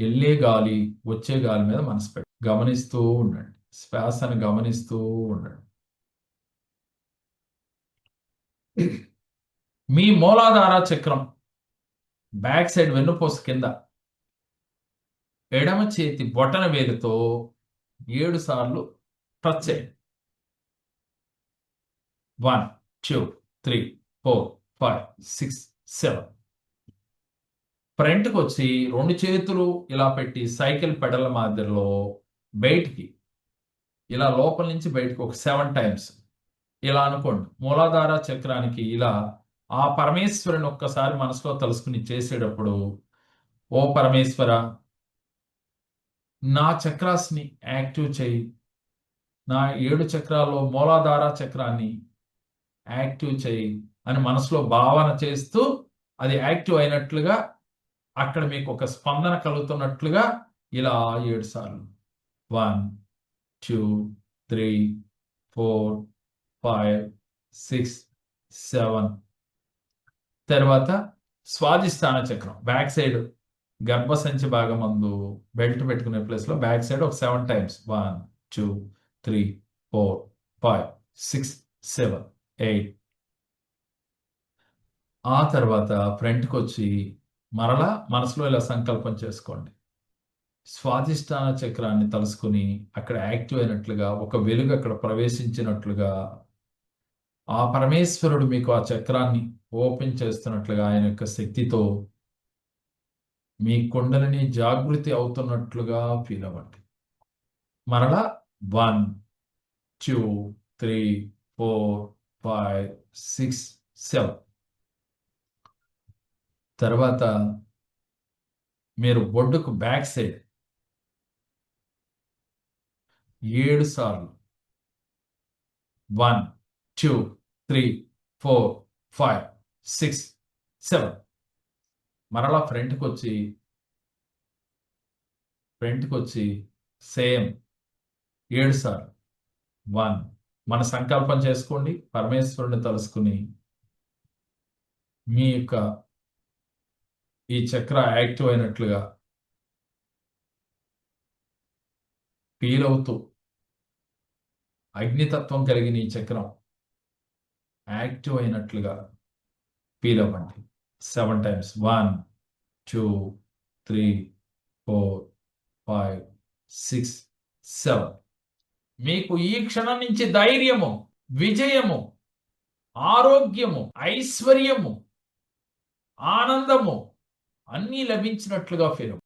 వెళ్ళే గాలి వచ్చే గాలి మీద మనసు పెట్టి గమనిస్తూ ఉండండి. శ్వాసను గమనిస్తూ ఉండండి. మీ మూలాధార చక్రం బ్యాక్ సైడ్ వెన్నుపూస కింద ఎడమ చేతి బొటన వేలితో ఏడు సార్లు టచ్ చేయండి. One two three four five six seven. ఫ్రంట్కి వచ్చి రెండు చేతులు ఇలా పెట్టి సైకిల్ పెడల మాదిరిలో బయటికి ఇలా లోపల నుంచి బయటకు ఒక సెవెన్ టైమ్స్. ఇలా అనుకోండి మూలాధార చక్రానికి ఇలా ఆ పరమేశ్వరుని ఒక్కసారి మనసులో తలుసుకుని చేసేటప్పుడు ఓ పరమేశ్వర నా చక్రాస్ని యాక్టివ్ చేయి. నా ఏడు చక్రాల్లో మూలాధార చక్రాన్ని యాక్టివ్ చేయి అని మనసులో భావన చేస్తూ అది యాక్టివ్ అయినట్లుగా అక్కడ మీకు ఒక స్పందన కలుగుతున్నట్లుగా ఇలా ఏడు సార్లు one two three four five six seven. తర్వాత స్వాదిష్టాన చక్రం బ్యాక్ సైడ్ గర్భసంచి భాగం అందు బెల్ట్ పెట్టుకునే ప్లేస్లో బ్యాక్ సైడ్ ఒక seven times. One two three four five six seven eight. ఆ తర్వాత ఫ్రంట్కి వచ్చి మరలా మనసులో ఇలా సంకల్పం చేసుకోండి. స్వాధిష్టాన చక్రాన్ని తలుసుకుని అక్కడ యాక్టివ్ అయినట్లుగా ఒక వెలుగు అక్కడ ప్రవేశించినట్లుగా ఆ పరమేశ్వరుడు మీకు ఆ చక్రాన్ని ఓపెన్ చేస్తున్నట్లుగా ఆయన యొక్క శక్తితో మీ కుండలని జాగృతి అవుతున్నట్లుగా ఫీల్ అవ్వండి. మరలా one two three four five six seven. తర్వాత మీరు బొడ్డుకు బ్యాక్ సైడ్ ఏడు సార్లు. One two three four five six seven. మరలా ఫ్రంట్కి వచ్చి ఫ్రంట్కి వచ్చి సేమ్ ఏడు సార్లు. వన్ మన సంకల్పం చేసుకోండి పరమేశ్వరుని తలుసుకుని మీ యొక్క ఈ చక్ర యాక్టివ్ అయినట్లుగా ఫీల్ అవుతూ అగ్నితత్వం కలిగిన ఈ చక్రం యాక్టివ్ అయినట్లుగా ఫీల్ అవ్వండి. Seven times one two three four five six seven మీకు ఈ క్షణం నుంచి ధైర్యము విజయము ఆరోగ్యము ఐశ్వర్యము ఆనందము అన్నీ లభించినట్లుగా ఫీల్